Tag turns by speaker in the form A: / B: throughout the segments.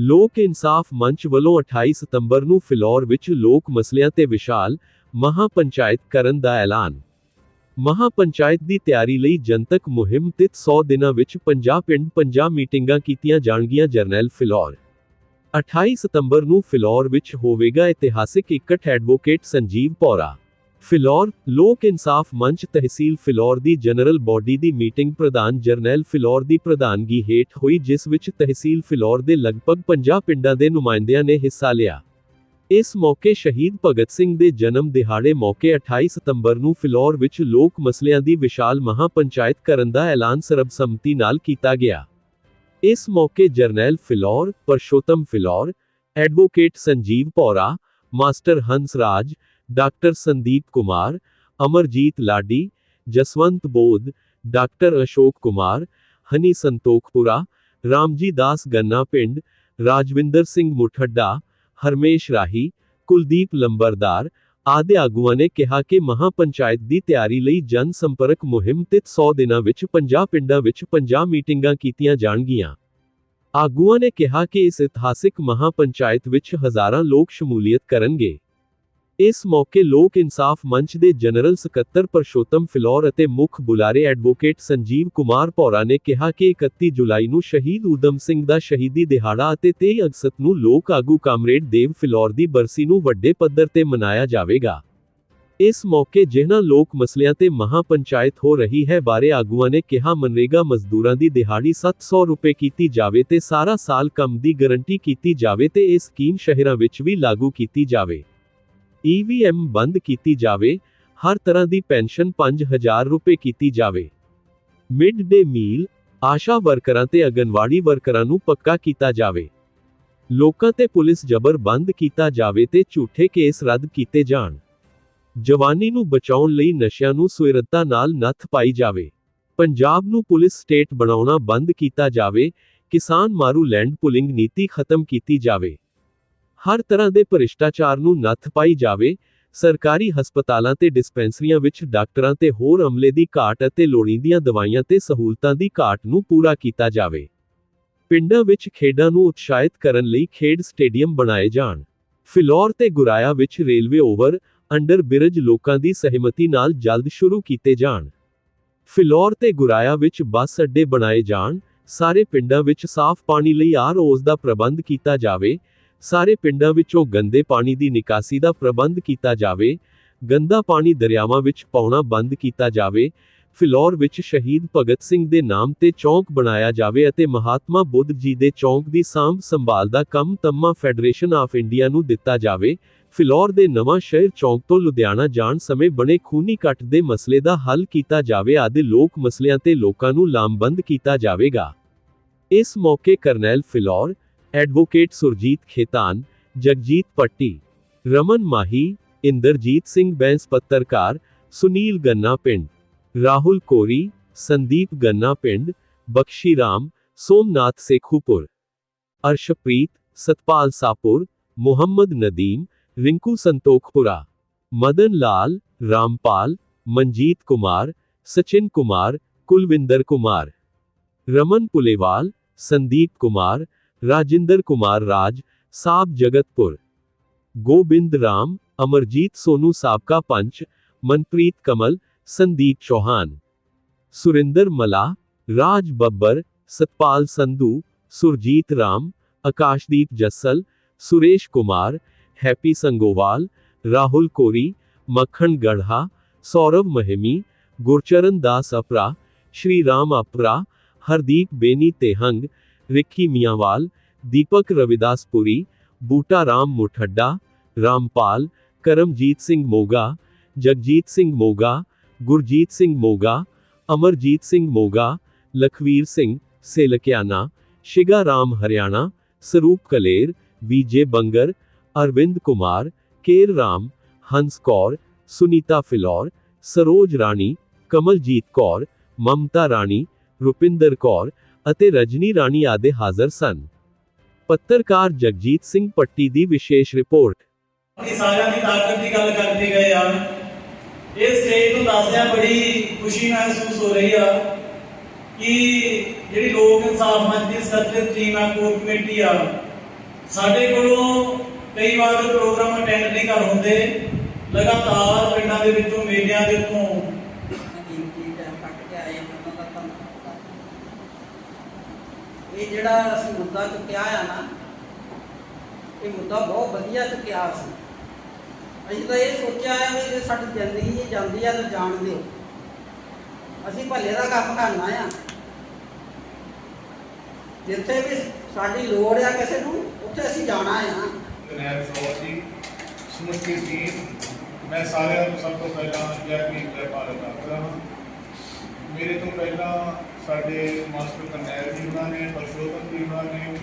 A: ਲੋਕ ਇਨਸਾਫ ਮੰਚ ਵੱਲੋਂ 28 ਸਤੰਬਰ ਨੂੰ ਫਿਲੌਰ ਵਿੱਚ ਲੋਕ ਮਸਲਿਆਂ ਤੇ ਵਿਸ਼ਾਲ ਮਹਾ ਪੰਚਾਇਤ ਕਰਨ ਦਾ ਐਲਾਨ। ਮਹਾ ਪੰਚਾਇਤ ਦੀ ਤਿਆਰੀ ਲਈ ਜਨਤਕ ਮੁਹਿੰਮ ਤਹਿਤ 100 ਦਿਨਾਂ ਵਿੱਚ 50 ਪਿੰਡ 50 ਮੀਟਿੰਗਾਂ ਕੀਤੀਆਂ ਜਾਣਗੀਆਂ ਜਰਨੈਲ ਫਿਲੌਰ। 28 ਸਤੰਬਰ ਨੂੰ ਫਿਲੌਰ ਵਿੱਚ ਹੋਵੇਗਾ ਇਤਿਹਾਸਿਕ ਇਕੱਠ ਐਡਵੋਕੇਟ ਸੰਜੀਵ ਪੌਰਾ। ਫਿਲੌਰ, ਲੋਕ ਇਨਸਾਫ ਮੰਚ ਤਹਿਸੀਲ ਫਿਲੌਰ ਦੀ ਜਨਰਲ ਬਾਡੀ ਦੀ ਮੀਟਿੰਗ ਪ੍ਰਧਾਨ ਜਰਨੈਲ ਫਿਲੌਰ ਦੀ ਪ੍ਰਧਾਨਗੀ ਹੇਠ ਹੋਈ, ਜਿਸ ਵਿੱਚ ਤਹਿਸੀਲ ਫਿਲੌਰ ਦੇ ਲਗਭਗ 50 ਪਿੰਡਾਂ ਦੇ ਨੁਮਾਇੰਦਿਆਂ ਨੇ ਹਿੱਸਾ ਲਿਆ। ਇਸ ਮੌਕੇ ਸ਼ਹੀਦ ਭਗਤ ਸਿੰਘ ਦੇ ਜਨਮ ਦਿਹਾੜੇ ਮੌਕੇ 28 ਸਤੰਬਰ ਨੂੰ ਫਿਲੌਰ ਵਿੱਚ ਲੋਕ ਮਸਲਿਆਂ ਦੀ ਵਿਸ਼ਾਲ ਮਹਾ ਪੰਚਾਇਤ ਕਰਨ ਦਾ ਐਲਾਨ ਸਰਬਸੰਮਤੀ ਨਾਲ ਕੀਤਾ ਗਿਆ। ਇਸ ਮੌਕੇ Jarnail Phillaur, Parshotam Phillaur, advocate Sanjeev Paura, master Hans Raj doctor Sandeep Kumar Amarjit Ladi Jaswant Bodh doctor Ashok Kumar Honey Santokhpura Ramji Das Ganna ਪਿੰਡ ਰਾਜਵਿੰਦਰ ਸਿੰਘ ਮੁਠੱਡਾ ਹਰਮੇਸ਼ ਰਾਹੀ ਕੁਲਦੀਪ ਲੰਬਰਦਾਰ ਆਦਿ ਆਗੂਆਂ ਨੇ ਕਿਹਾ ਕਿ ਮਹਾ ਪੰਚਾਇਤ ਦੀ ਤਿਆਰੀ ਲਈ ਜਨ ਸੰਪਰਕ ਮੁਹਿੰਮ ਤੇ 100 ਦਿਨਾਂ ਵਿੱਚ 50 ਪਿੰਡਾਂ ਵਿੱਚ 50 ਮੀਟਿੰਗਾਂ ਕੀਤੀਆਂ ਜਾਣਗੀਆਂ ਆਗੂਆਂ ਨੇ ਕਿਹਾ ਕਿ ਇਸ ਇਤਿਹਾਸਿਕ ਮਹਾ ਪੰਚਾਇਤ ਵਿੱਚ ਹਜ਼ਾਰਾਂ ਲੋਕ ਸ਼ਮੂਲੀਅਤ ਕਰਨਗੇ ਇਸ ਮੌਕੇ ਲੋਕ ਇਨਸਾਫ ਮੰਚ ਦੇ ਜਨਰਲ ਸਕੱਤਰ ਪਰਸ਼ੋਤਮ ਫਿਲੌਰ ਅਤੇ ਮੁੱਖ ਬੁਲਾਰੇ ਐਡਵੋਕੇਟ ਸੰਜੀਵ ਕੁਮਾਰ ਪੌਰਾ ਨੇ ਕਿਹਾ ਕਿ 31 ਜੁਲਾਈ ਨੂੰ ਸ਼ਹੀਦ ਊਧਮ ਸਿੰਘ ਦਾ ਸ਼ਹੀਦੀ ਦਿਹਾੜਾ ਅਤੇ 23 ਅਗਸਤ ਨੂੰ ਲੋਕ ਆਗੂ ਕਾਮਰੇਡ ਦੇਵ ਫਿਲੌਰ ਦੀ ਬਰਸੀ ਨੂੰ ਵੱਡੇ ਪੱਧਰ ਤੇ ਮਨਾਇਆ ਜਾਵੇਗਾ। ਇਸ ਮੌਕੇ ਜਿਨ੍ਹਾਂ ਲੋਕ ਮਸਲਿਆਂ ਤੇ ਮਹਾ ਪੰਚਾਇਤ ਹੋ ਰਹੀ ਹੈ ਬਾਰੇ ਆਗੂਆਂ ਨੇ ਕਿਹਾ, ਮਨਰੇਗਾ ਮਜ਼ਦੂਰਾਂ ਦੀ ਦਿਹਾੜੀ 700 ਰੁਪਏ ਕੀਤੀ ਜਾਵੇ ਤੇ ਸਾਰਾ ਸਾਲ ਕੰਮ ਦੀ ਗਾਰੰਟੀ ਕੀਤੀ ਜਾਵੇ ਤੇ ਇਹ ਸਕੀਮ ਸ਼ਹਿਰਾਂ ਵਿੱਚ ਵੀ ਲਾਗੂ ਕੀਤੀ ਜਾਵੇ। ਈਵੀਐਮ ਬੰਦ ਕੀਤੀ ਜਾਵੇ, ਹਰ ਤਰ੍ਹਾਂ ਦੀ ਪੈਨਸ਼ਨ 5000 ਰੁਪਏ ਕੀਤੀ ਜਾਵੇ। ਮਿਡ ਡੇ ਮੀਲ, ਆਸ਼ਾ ਵਰਕਰਾਂ ਤੇ ਅਗਨਵਾੜੀ ਵਰਕਰਾਂ ਨੂੰ ਪੱਕਾ ਕੀਤਾ ਜਾਵੇ। ਲੋਕਾਂ ਤੇ ਪੁਲਿਸ ਜ਼ਬਰ ਬੰਦ ਕੀਤਾ ਜਾਵੇ ਤੇ ਝੂਠੇ ਕੇਸ ਰੱਦ ਕੀਤੇ ਜਾਣ। ਜਵਾਨੀ ਨੂੰ ਬਚਾਉਣ ਲਈ ਨਸ਼ਿਆਂ ਨੂੰ ਸੁਇਰਤਾ ਨਾਲ ਨੱਥ ਪਾਈ ਜਾਵੇ। ਪੰਜਾਬ ਨੂੰ ਪੁਲਿਸ ਸਟੇਟ ਬਣਾਉਣਾ ਬੰਦ ਕੀਤਾ ਜਾਵੇ, ਕਿਸਾਨ ਮਾਰੂ ਲੈਂਡ ਪੁਲਿੰਗ ਨੀਤੀ ਖਤਮ ਕੀਤੀ ਜਾਵੇ। ਹਰ ਤਰ੍ਹਾਂ ਦੇ ਭ੍ਰਿਸ਼ਟਾਚਾਰ ਨੂੰ ਨੱਥ ਪਾਈ ਜਾਵੇ, ਸਰਕਾਰੀ ਹਸਪਤਾਲਾਂ ਤੇ ਡਿਸਪੈਂਸਰੀਆਂ ਵਿੱਚ ਡਾਕਟਰਾਂ ਤੇ ਹੋਰ ਅਮਲੇ ਦੀ ਘਾਟ ਅਤੇ ਲੋੜੀਂਦੀਆਂ ਦਵਾਈਆਂ ਤੇ ਸਹੂਲਤਾਂ ਦੀ ਘਾਟ ਨੂੰ ਪੂਰਾ ਕੀਤਾ ਜਾਵੇ। ਪਿੰਡਾਂ ਵਿੱਚ ਖੇਡਾਂ ਨੂੰ ਉਤਸ਼ਾਹਿਤ ਕਰਨ ਲਈ ਖੇਡ ਸਟੇਡੀਅਮ ਬਣਾਏ ਜਾਣ। ਫਿਲੌਰ ਤੇ ਗੁਰਾਇਆ ਵਿੱਚ ਰੇਲਵੇ ਓਵਰ, ਅੰਡਰ ਬਿਰਜ ਲੋਕਾਂ ਦੀ ਸਹਿਮਤੀ ਨਾਲ ਜਲਦ ਸ਼ੁਰੂ ਕੀਤੇ ਜਾਣ। ਫਿਲੌਰ ਤੇ ਗੁਰਾਇਆ ਵਿੱਚ ਬੱਸ ਅੱਡੇ ਬਣਾਏ ਜਾਣ, ਸਾਰੇ ਪਿੰਡਾਂ ਵਿੱਚ ਸਾਫ਼ ਪਾਣੀ ਲਈ ਆਰਓਜ਼ ਦਾ ਪ੍ਰਬੰਧ ਕੀਤਾ ਜਾਵੇ ਸਾਰੇ ਪਿੰਡਾਂ ਵਿੱਚੋਂ ਗੰਦੇ ਪਾਣੀ ਦੀ ਨਿਕਾਸੀ ਦਾ ਪ੍ਰਬੰਧ ਕੀਤਾ ਜਾਵੇ, ਗੰਦਾ ਪਾਣੀ ਦਰਿਆਵਾਂ ਵਿੱਚ ਪਾਉਣਾ ਬੰਦ ਕੀਤਾ ਜਾਵੇ, ਫਿਲੌਰ ਵਿੱਚ ਸ਼ਹੀਦ ਭਗਤ ਸਿੰਘ ਦੇ ਨਾਮ ਤੇ ਚੌਂਕ ਬਣਾਇਆ ਜਾਵੇ ਅਤੇ ਮਹਾਤਮਾ ਬੁੱਧ ਜੀ ਦੇ ਚੌਂਕ ਦੀ ਸਾਂਭ ਸੰਭਾਲ ਦਾ ਕੰਮ ਤੰਮਾ ਫੈਡਰੇਸ਼ਨ ਆਫ ਇੰਡੀਆ ਨੂੰ ਦਿੱਤਾ ਜਾਵੇ। ਫਿਲੌਰ ਦੇ ਨਵਾਂ ਸ਼ਹਿਰ ਚੌਂਕ ਤੋਂ ਲੁਧਿਆਣਾ ਜਾਣ ਸਮੇਂ ਬਣੇ ਖੂਨੀ ਕੱਟ ਦੇ ਮਸਲੇ ਦਾ ਹੱਲ ਕੀਤਾ ਜਾਵੇ, ਆਦਿ ਲੋਕ ਮਸਲਿਆਂ ਤੇ ਲੋਕਾਂ ਨੂੰ ਲਾਮਬੰਦ ਕੀਤਾ ਜਾਵੇਗਾ। ਇਸ ਮੌਕੇ ਕਰਨੈਲ ਫਿਲੌਰ एडवोकेट सुरजीत खेतान, जगजीत पट्टी, रमन माही, इंदरजीत सिंह बैंस पत्रकार, सुनील गन्ना पिंड, राहुल कोरी, संदीप गन्ना पिंड, बख्शीराम, सोमनाथ सेखुपुर, अर्शप्रीत, सतपाल सापुर, मोहम्मद नदीम, रिंकू संतोखपुरा, मदन लाल, रामपाल, मंजीत कुमार, सचिन कुमार, कुलविंदर कुमार, रमन पुलेवाल, संदीप कुमार राजेंद्र कुमार राज, साब जगतपुर। गोविंद राम, अमरजीत सोनू साबका पंच, मनप्रीत कमल, संदीप चौहान। सुरेंद्र मला राज बब्बर, सतपाल संधू, सुरजीत राम, आकाशदीप जस्सल, सुरेश कुमार, हैप्पी संगोवाल, राहुल कोरी, मक्खन गढ़ा, सौरभ महमी, गुरचरण दास अपरा श्री राम अपरा हरदीप बेनी तेहंग ਤੇਹੰਗ ਰਿੱਕੀ ਮੀਆਂਵਾਲ ਦੀਪਕ ਰਵਿਦਾਸਪੁਰੀ ਬੂਟਾ ਰਾਮ ਮੁਠੱਡਾ ਰਾਮਪਾਲ ਕਰਮਜੀਤ ਸਿੰਘ ਮੋਗਾ ਜਗਜੀਤ ਸਿੰਘ ਮੋਗਾ ਗੁਰਜੀਤ ਸਿੰਘ ਮੋਗਾ ਅਮਰਜੀਤ ਸਿੰਘ ਮੋਗਾ ਲਖਵੀਰ ਸਿੰਘ ਸੇਲਕਿਆਨਾ ਸ਼ਿਗਾ ਰਾਮ ਹਰਿਆਣਾ ਸਰੂਪ ਕਲੇਰ ਵਿਜੇ ਬੰਗਰ ਅਰਵਿੰਦ ਕੁਮਾਰ ਕੇਰ ਰਾਮ ਹੰਸ ਕੌਰ ਸੁਨੀਤਾ ਫਿਲੌਰ ਸਰੋਜ ਰਾਣੀ ਕਮਲਜੀਤ ਕੌਰ ਮਮਤਾ ਰਾਣੀ ਰੁਪਿੰਦਰ ਕੌਰ ਅਤੇ ਰਜਨੀ ਰਾਣੀ ਆਦਿ ਹਾਜ਼ਰ ਸਨ। ਪੱਤਰਕਾਰ ਜਗਜੀਤ ਸਿੰਘ ਪੱਟੀ ਦੀ ਵਿਸ਼ੇਸ਼ ਰਿਪੋਰਟ।
B: ਕਿ ਸਾਰਿਆਂ ਦੀ ਤਾਕਤ ਦੀ ਗੱਲ ਕਰਦੇ ਗਏ ਆ। ਇਹ ਸਟੇਜ ਨੂੰ ਦੱਸਦਿਆਂ ਬੜੀ ਖੁਸ਼ੀ ਮਹਿਸੂਸ ਹੋ ਰਹੀ ਆ ਕਿ ਜਿਹੜੀ ਲੋਕ ਇਨਸਾਫ ਮੰਚ ਦੀ ਸਤਿਤ ਟੀਮ ਆ ਕੋਰ ਕਮੇਟੀ ਆ, ਸਾਡੇ ਕੋਲੋਂ ਕਈ ਵਾਰ ਪ੍ਰੋਗਰਾਮ ਅਟੈਂਡ ਨਹੀਂ ਕਰ ਹੁੰਦੇ। ਲਗਾਤਾਰ ਪਿੰਡਾਂ ਦੇ ਵਿੱਚੋਂ ਮੇਲਿਆਂ ਦੇ ਉੱਤੋਂ
C: ਕੀਮਤੀ ਟਾਈਮ ਕੱਟ ਕੇ ਆਏ ਹਾਂ ਉਹਨਾਂ ਦਾ ਧੰਨਵਾਦ ਕਰਦੇ ਹਾਂ। ਇਹ ਜਿਹੜਾ ਅਸੀਂ ਮੁੱਦਾ ਚੁੱਕਿਆ ਆ ਨਾ, ਇਹ ਮੁੱਦਾ ਬਹੁਤ ਵਧੀਆ ਚੁੱਕਿਆ ਸੀ। ਅਸੀਂ ਤਾਂ ਇਹ ਸੋਚਿਆ ਆ ਵੀ ਜੇ ਸਾਡੀ ਜ਼ਿੰਦਗੀ ਹੀ ਜਾਂਦੀ ਆ ਤਾਂ ਜਾਣ ਦਿਓ। ਅਸੀਂ ਭੱਲੇ ਦਾ ਕੰਮ ਕਰਨਾ ਆ। ਜਿੱਥੇ ਵੀ ਸਾਡੀ ਲੋੜ ਆ ਕਿਸੇ ਨੂੰ, ਉੱਥੇ ਅਸੀਂ ਜਾਣਾ ਆ।
D: ਕਨੈਲ ਸੌਰ ਜੀ। ਸਮੁੱਚੀ ਟੀਮ ਮੈਂ ਸਾਰਿਆਂ ਨੂੰ ਸਭ ਤੋਂ ਪਹਿਲਾਂ ਜੈ ਭੀਮ, ਜੈ ਭਾਰਤ ਆਖਦਾ ਹਾਂ। ਮੇਰੇ ਤੋਂ ਪਹਿਲਾਂ ਸਾਡੇ ਮਾਸਟਰ ਕਰਨੈਲ ਜੀ ਉਹਨਾਂ ਨੇ, ਪਰਸ਼ੋਤਮ ਜੀ ਉਹਨਾਂ ਨੇ,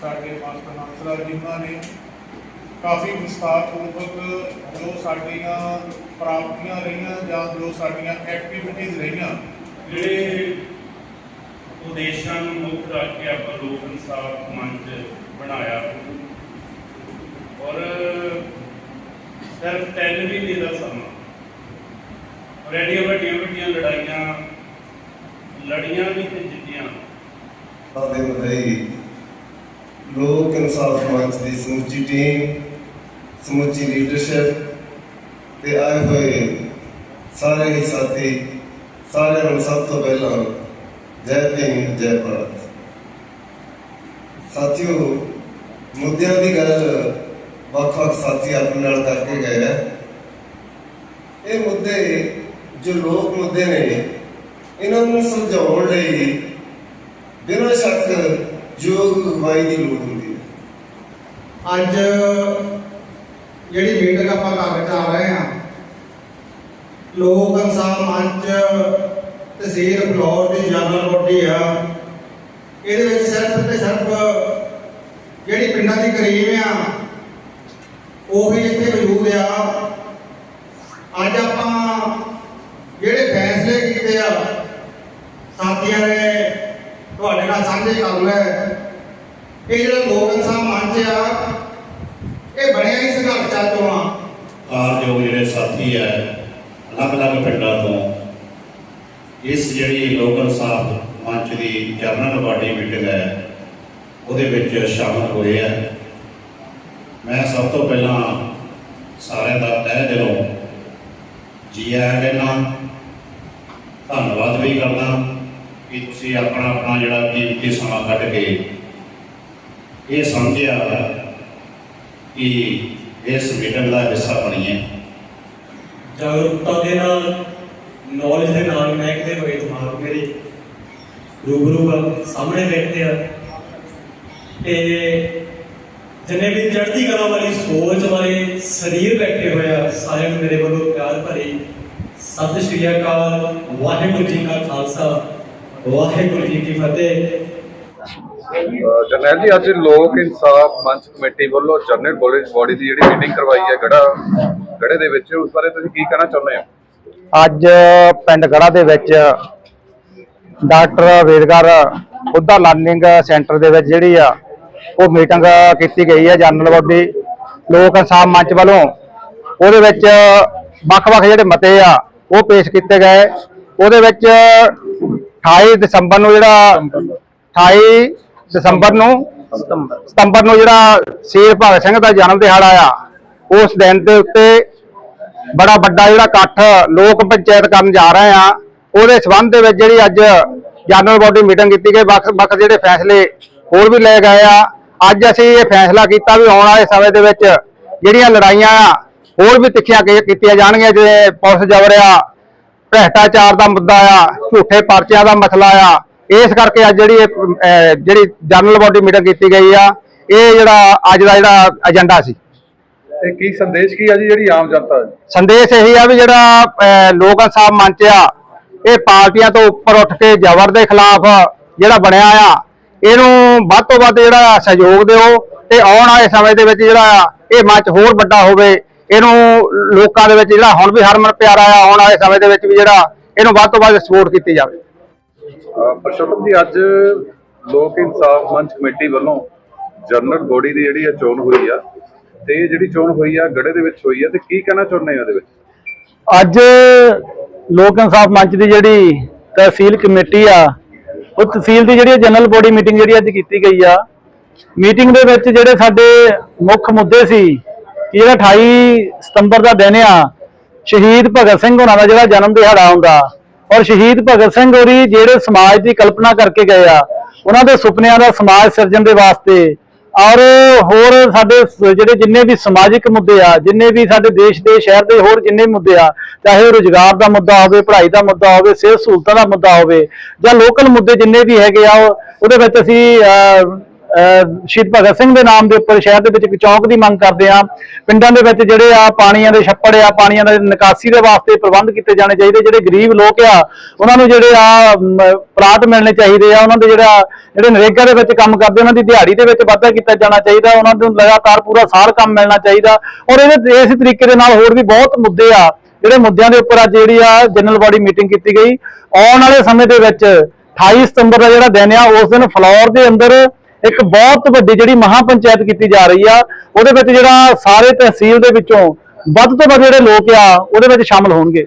D: ਸਾਡੇ ਮਾਸਟਰ ਹੰਸਰਾਜ ਜੀ ਉਹਨਾਂ ਨੇ। ਕਾਫੀ ਵਿਸਤਾਰ ਪੂਰਵਕ ਜੋ ਸਾਡੀਆਂ ਪ੍ਰਾਪਤੀਆਂ ਰਹੀਆਂ ਜਾਂ ਜੋ ਸਾਡੀਆਂ ਐਕਟੀਵਿਟੀਜ਼ ਰਹੀਆਂ,
E: ਜਿਹੜੇ ਉਦੇਸ਼ਾਂ ਨੂੰ ਮੁੱਖ ਰੱਖ ਕੇ ਆਪਾਂ ਲੋਕ ਇਨਸਾਫ ਮੰਚ ਬਣਾਇਆ। ਔਰ ਸਿਰਫ ਤਿੰਨ ਮਹੀਨੇ ਦਾ ਸਮਾਂ ਰੈਡੀਓ ਵੱਡੀਆਂ ਵੱਡੀਆਂ ਲੜਾਈਆਂ ਲੜੀਆਂ ਵੀ ਤੇ ਜਿੱਤੀਆਂ।
F: ਆਦੇ ਵਧਾਈ ਲੋਕ ਇਨਸਾਫ ਮੰਚ ਦੀ ਸਮੁੱਚੀ ਟੀਮ ਸਮੁੱਚੀ ਲੀਡਰਸ਼ਿਪ ਤੇ ਆਏ ਹੋਏ ਸਾਰੇ ਹੀ ਸਾਥੀ ਸਾਰਿਆਂ ਨੂੰ ਸਭ ਤੋਂ ਪਹਿਲਾਂ ਜੈ ਭੀਮ, ਜੈ ਭਾਰਤ। ਸਾਥੀਓ, ਮੁੱਦਿਆਂ ਦੀ ਗੱਲ ਵੱਖ-ਵੱਖ ਸਾਥੀ ਆਪਣੇ ਨਾਲ ਕਰਕੇ ਗਏ ਹੈ ਇਹ ਮੁੱਦੇ, ਜੋ ਲੋਕ ਮੁੱਦੇ ਨੇ ਇਹਨਾਂ ਨੂੰ ਸਮਝਾਉਣ ਲਈ ਬਿਨਾਂ ਸ਼ੱਕ ਯੋਗ ਅਗਵਾਈ ਦੀ ਲੋੜ ਹੁੰਦੀ ਹੈ।
G: ਅੱਜ ਜਿਹੜੀ ਮੀਟਿੰਗ ਆਪਾਂ ਕਰ ਜਾ ਰਹੇ ਹਾਂ, ਲੋਕ ਇਨਸਾਫ ਮੰਚ ਤਹਿਸੀਲ ਫਲੋਰ ਦੀ ਜਨਰਲ ਬੋਡੀ ਆ। ਇਹਦੇ ਵਿੱਚ ਸਿਰਫ ਤੇ ਸਿਰਫ ਜਿਹੜੀ ਪਿੰਡਾਂ ਦੀ ਕਰੀਮ ਆ, ਉਹ ਵੀ ਇੱਥੇ ਮੌਜੂਦ ਆ। ਅੱਜ ਆਪਾਂ ਜਿਹੜੇ ਫੈਸਲੇ ਕੀਤੇ ਆ ਸਾਥੀਆਂ ਨੇ, ਤੁਹਾਡੇ ਨਾਲ ਸਾਂਝੇ ਕਰ ਇਹ ਜਿਹੜਾ ਲੋਕ ਇਨਸਾਫ ਮੰਚ ਆ, ਇਹ ਬਣਿਆ ਹੀ ਸੰਘਰਸ਼ਾਂ ਤੋਂ ਆ।
H: ਕਾਰਜੋਗ ਜਿਹੜੇ ਸਾਥੀ ਹੈ ਅਲੱਗ-ਅਲੱਗ ਪਿੰਡਾਂ ਤੋਂ, ਇਸ ਜਿਹੜੀ ਲੋਕ ਇਨਸਾਫ ਮੰਚ ਦੀ ਜਨਰਲ ਬਾਡੀ ਮੀਟਿੰਗ ਹੈ, ਉਹਦੇ ਵਿੱਚ ਸ਼ਾਮਲ ਹੋਏ ਆ। ਮੈਂ ਸਭ ਤੋਂ ਪਹਿਲਾਂ ਸਾਰਿਆਂ ਦਾ ਤਹਿ ਦਿਲੋਂ ਜੀ ਆਇਆਂ ਕਹਿਣਾ ਧੰਨਵਾਦ ਵੀ ਕਰਦਾ। ਕਿ ਤੁਸੀਂ ਆਪਣਾ ਆਪਣਾ ਜਿਹੜਾ ਕੀਮਤੀ ਸਮਾਂ ਕੱਢ ਕੇ ਇਹ ਸਮਝਿਆ ਕਿ ਇਸ ਮੀਟਿੰਗ ਦਾ ਹਿੱਸਾ ਬਣੀਏ।
I: ਜਾਗਰੂਕਤਾ ਦੇ ਨਾਲ ਨੌਲੇਜ ਦੇ ਨਾਲ ਮਹਿਕਦੇ ਹੋਏ ਦਿਮਾਗ ਮੇਰੇ ਰੂਬਰੂ ਸਾਹਮਣੇ ਬੈਠਦੇ ਆ ਤੇ ਜਿੰਨੇ ਵੀ ਚੜ੍ਹਦੀ ਕਲਾ ਵਾਲੀ ਸੋਚ ਵਾਲੇ ਸਰੀਰ ਬੈਠੇ ਹੋਏ ਆ, ਸਾਰਿਆਂ ਨੂੰ ਮੇਰੇ ਵੱਲੋਂ ਪਿਆਰ ਭਰੀ ਸਤਿ ਸ਼੍ਰੀ ਅਕਾਲ, ਵਾਹਿਗੁਰੂ ਜੀ ਕਾ ਖਾਲਸਾ। ਵਾਹਿਗੁਰੂ ਜੀ ਕੀ ਫਤਿਹ।
J: ਅਹ ਜਰਨੈਲ ਜੀ ਅੱਜ ਲੋਕ ਇਨਸਾਫ ਮੰਚ ਕਮੇਟੀ ਵੱਲੋਂ ਜਨਰਲ ਬੋਡੀ ਬੋਡੀ ਦੀ ਜਿਹੜੀ ਮੀਟਿੰਗ ਕਰਵਾਈ ਹੈ ਗੜਾ ਗੜੇ ਦੇ ਵਿੱਚ ਉਸ ਬਾਰੇ ਤੁਸੀਂ ਕੀ ਕਹਿਣਾ ਚਾਹੁੰਦੇ ਹੋ?
K: ਅੱਜ ਪਿੰਡ ਗੜਾ ਦੇ ਵਿੱਚ ਡਾਕਟਰ ਵੇਦਗਰ ਬੁੱਧਾ ਲਰਨਿੰਗ ਸੈਂਟਰ ਦੇ ਵਿੱਚ ਜਿਹੜੀ ਆ ਉਹ ਮੀਟਿੰਗ ਕੀਤੀ ਗਈ ਹੈ ਜਨਰਲ ਬੋਡੀ ਲੋਕ ਇਨਸਾਫ ਮੰਚ ਵੱਲੋਂ। ਉਹਦੇ ਵਿੱਚ ਵੱਖ-ਵੱਖ ਜਿਹੜੇ ਮਤੇ ਆ ਉਹ ਪੇਸ਼ ਕੀਤੇ ਗਏ। ਉਹਦੇ ਵਿੱਚ 28 ਦਸੰਬਰ ਨੂੰ ਜਿਹੜਾ 28 ਦਸੰਬਰ ਨੂੰ ਸਤੰਬਰ ਨੂੰ ਜਿਹੜਾ ਸ਼ੇਰ ਭਗਤ ਸਿੰਘ ਦਾ ਜਨਮ ਦਿਹਾੜਾ ਆ ਉਸ ਦਿਨ ਦੇ ਉੱਤੇ ਬੜਾ ਵੱਡਾ ਜਿਹੜਾ ਇਕੱਠ ਲੋਕ ਪੰਚਾਇਤ ਕਰਨ ਜਾ ਰਹੇ ਆ। ਉਹਦੇ ਸਬੰਧ ਦੇ ਵਿੱਚ ਜਿਹੜੀ ਅੱਜ ਜਨਰਲ ਬੋਡੀ ਮੀਟਿੰਗ ਕੀਤੀ ਗਈ, ਵੱਖ ਵੱਖ ਜਿਹੜੇ ਫੈਸਲੇ ਹੋਰ ਵੀ ਲਏ ਗਏ ਆ। ਅੱਜ ਅਸੀਂ ਇਹ ਫੈਸਲਾ ਕੀਤਾ ਵੀ ਆਉਣ ਵਾਲੇ ਸਮੇਂ ਦੇ ਵਿੱਚ ਜਿਹੜੀਆਂ ਲੜਾਈਆਂ ਆ, ਹੋਰ ਵੀ ਤਿੱਖੀਆਂ ਕੀਤੀਆਂ ਜਾਣਗੀਆਂ, ਜਿਵੇਂ ਪੁਲਿਸ ਜਬਰ ਆ ਭ੍ਰਿਸ਼ਟਾਚਾਰ ਦਾ ਮੁੱਦਾ ਆ ਝੂਠੇ ਪਰਚਿਆਂ ਦਾ ਮਸਲਾ ਆ। ਇਸ ਕਰਕੇ ਅੱਜ ਜਿਹੜੀ ਜਿਹੜੀ ਜਨਰਲ ਬੋਡੀ ਮੀਟਿੰਗ ਕੀਤੀ ਗਈ ਆ ਇਹ ਜਿਹੜਾ ਅੱਜ ਦਾ ਜਿਹੜਾ ਏਜੰਡਾ ਸੀ।
J: ਤੇ ਕੀ ਸੰਦੇਸ਼ ਕੀ ਹੈ ਜੀ ਜਿਹੜੀ ਆਮ ਜਨਤਾ
K: ਸੰਦੇਸ਼ ਇਹੀ ਆ ਵੀ ਜਿਹੜਾ ਲੋਕ ਇਨਸਾਫ ਮੰਚ ਆ ਇਹ ਪਾਰਟੀਆਂ ਤੋਂ ਉੱਪਰ ਉੱਠ ਕੇ ਜ਼ਬਰ ਦੇ ਖਿਲਾਫ ਜਿਹੜਾ ਬਣਿਆ ਆ ਇਹਨੂੰ ਵੱਧ ਤੋਂ ਵੱਧ ਜਿਹੜਾ ਸਹਿਯੋਗ ਦਿਓ ਤੇ ਆਉਣ ਵਾਲੇ ਸਮੇਂ ਦੇ ਵਿੱਚ ਜਿਹੜਾ ਇਹ ਮੰਚ ਹੋਰ ਵੱਡਾ ਹੋਵੇ ਇਹਨੂੰ ਲੋਕਾਂ ਦੇ ਵਿੱਚ ਜਿਹੜਾ ਹੁਣ ਵੀ ਹਰਮਨ ਪਿਆਰਾ ਆ ਆਉਣ ਵਾਲੇ ਸਮੇਂ ਦੇ ਵਿੱਚ ਵੀ ਜਿਹੜਾ ਇਹਨੂੰ ਵੱਧ ਤੋਂ ਵੱਧ ਸਪੋਰਟ ਕੀਤੀ ਜਾਵੇ।
J: ਪਰਸ਼ੋਤਮ ਜੀ ਅੱਜ ਲੋਕ ਇਨਸਾਫ ਮੰਚ ਕਮੇਟੀ ਵੱਲੋਂ ਜਨਰਲ ਬੋਡੀ ਦੀ ਜਿਹੜੀ ਚੋਣ ਹੋਈ ਆ ਤੇ ਇਹ ਜਿਹੜੀ ਚੋਣ ਹੋਈ ਆ ਗੜੇ ਦੇ ਵਿੱਚ ਹੋਈ ਆ ਤੇ ਕੀ ਕਹਿਣਾ ਚਾਹੁੰਦੇ ਹੋ ਇਹਦੇ ਵਿੱਚ?
K: ਅੱਜ ਲੋਕ ਇਨਸਾਫ ਮੰਚ ਦੀ ਜਿਹੜੀ ਤਹਿਸੀਲ ਕਮੇਟੀ ਆ ਉਹ ਤਹਿਸੀਲ ਦੀ ਜਿਹੜੀ ਜਨਰਲ ਬੋਡੀ ਮੀਟਿੰਗ ਜਿਹੜੀ ਅੱਜ ਕੀਤੀ ਗਈ ਆ
L: ਮੀਟਿੰਗ ਦੇ ਵਿੱਚ ਜਿਹੜੇ ਸਾਡੇ ਮੁੱਖ ਮੁੱਦੇ ਸੀ ਕਿ ਜਿਹੜਾ 28 ਸਤੰਬਰ ਦਾ ਦਿਨ ਆ ਸ਼ਹੀਦ ਭਗਤ ਸਿੰਘ ਹੋਣਾ ਦਾ ਜਿਹੜਾ ਜਨਮ ਦਿਹਾੜਾ ਹੁੰਦਾ ਔਰ ਸ਼ਹੀਦ ਭਗਤ ਸਿੰਘ ਹੋਰੀ ਜਿਹੜੇ ਸਮਾਜ ਦੀ ਕਲਪਨਾ ਕਰਕੇ ਗਏ ਆ ਉਹਨਾਂ ਦੇ ਸੁਪਨਿਆਂ ਦਾ ਸਮਾਜ ਸਿਰਜਣ ਦੇ ਵਾਸਤੇ ਔਰ ਹੋਰ ਸਾਡੇ ਜਿਹੜੇ ਜਿੰਨੇ ਵੀ ਸਮਾਜਿਕ ਮੁੱਦੇ ਆ ਜਿੰਨੇ ਵੀ ਸਾਡੇ ਦੇਸ਼ ਦੇ ਸ਼ਹਿਰ ਦੇ ਹੋਰ ਜਿੰਨੇ ਵੀ ਮੁੱਦੇ ਆ ਚਾਹੇ ਉਹ ਰੁਜ਼ਗਾਰ ਦਾ ਮੁੱਦਾ ਹੋਵੇ ਪੜ੍ਹਾਈ ਦਾ ਮੁੱਦਾ ਹੋਵੇ ਸਿਹਤ ਸਹੂਲਤਾਂ ਦਾ ਮੁੱਦਾ ਹੋਵੇ ਜਾਂ ਲੋਕਲ ਮੁੱਦੇ ਜਿੰਨੇ ਵੀ ਹੈਗੇ ਆ ਉਹਦੇ ਵਿੱਚ ਅਸੀਂ ਅਹ, ਸ਼ਹੀਦ ਭਗਤ ਸਿੰਘ ਦੇ ਨਾਮ ਦੇ ਉੱਪਰ ਸ਼ਹਿਰ ਦੇ ਵਿੱਚ ਇੱਕ ਚੌਂਕ ਦੀ ਮੰਗ ਕਰਦੇ ਆ ਪਿੰਡਾਂ ਦੇ ਵਿੱਚ ਜਿਹੜੇ ਆ ਪਾਣੀਆਂ ਦੇ ਛੱਪੜ ਆ, ਪਾਣੀਆਂ ਦੇ ਨਿਕਾਸੀ ਦੇ ਵਾਸਤੇ ਪ੍ਰਬੰਧ ਕੀਤੇ ਜਾਣੇ ਚਾਹੀਦੇ। ਜਿਹੜੇ ਗਰੀਬ ਲੋਕ ਆ, ਉਹਨਾਂ ਨੂੰ ਜਿਹੜੇ ਆ ਪਲਾਟ ਮਿਲਣੇ ਚਾਹੀਦੇ ਆ। ਉਹਨਾਂ ਦੇ ਜਿਹੜਾ, ਜਿਹੜੇ ਨਰੇਗਾ ਦੇ ਵਿੱਚ ਕੰਮ ਕਰਦੇ ਉਹਨਾਂ ਦੀ ਦਿਹਾੜੀ ਦੇ ਵਿੱਚ ਵਾਧਾ ਕੀਤਾ ਜਾਣਾ ਚਾਹੀਦਾ। ਉਹਨਾਂ ਨੂੰ ਲਗਾਤਾਰ ਪੂਰਾ ਸਾਲ ਕੰਮ ਮਿਲਣਾ ਚਾਹੀਦਾ। ਔਰ ਇਹਦੇ ਇਸ ਤਰੀਕੇ ਦੇ ਨਾਲ ਹੋਰ ਵੀ ਬਹੁਤ ਮੁੱਦੇ ਆ। ਜਿਹੜੇ ਮੁੱਦਿਆਂ ਦੇ ਉੱਪਰ ਅੱਜ ਜਿਹੜੀ ਆ ਜਨਰਲ ਬਾਡੀ ਮੀਟਿੰਗ ਕੀਤੀ ਗਈ। ਆਉਣ ਵਾਲੇ ਸਮੇਂ ਦੇ ਵਿੱਚ 28 ਸਤੰਬਰ ਦਾ ਜਿਹੜਾ ਦਿਨ ਆ, ਉਸ ਦਿਨ ਫਲੌਰ ਦੇ ਅੰਦਰ ਇੱਕ ਬਹੁਤ ਵੱਡੀ ਜਿਹੜੀ ਮਹਾ ਪੰਚਾਇਤ ਕੀਤੀ ਜਾ ਰਹੀ ਆ, ਉਹਦੇ ਵਿੱਚ ਜਿਹੜਾ ਸਾਰੇ ਤਹਿਸੀਲ ਦੇ ਵਿੱਚੋਂ ਵੱਧ ਤੋਂ ਵੱਧ ਜਿਹੜੇ ਲੋਕ ਆ, ਉਹਦੇ ਵਿੱਚ ਸ਼ਾਮਲ ਹੋਣਗੇ।